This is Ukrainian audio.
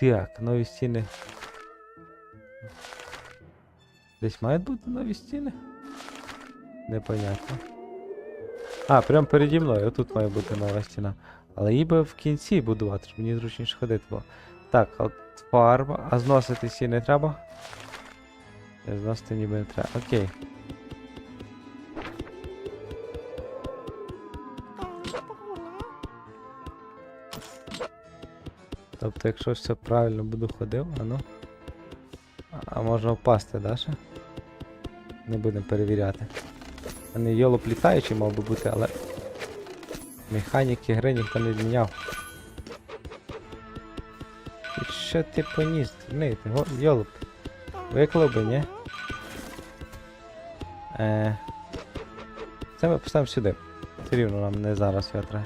Так, нові стіни. Десь мають бути нові стіни? Непонятно. А, прямо переді мною, отут має бути нова стіна. Але її би в кінці будувати, щоб мені зручніше ходити було. Так, от фарба. А зносити не треба? Зносити ніби не треба. Окей. Тобто, якщо все правильно буду ходив, а ну. А- можна впасти, да, ще? Не будемо перевіряти. А не йолоп літаючий мав би бути, але. Механіки гри ніхто не зміняв. І що ти поніс? Не, ти го- йолоп. Виклав би, ні? Е... Це ми поставимо сюди. Все рівно нам не зараз треба.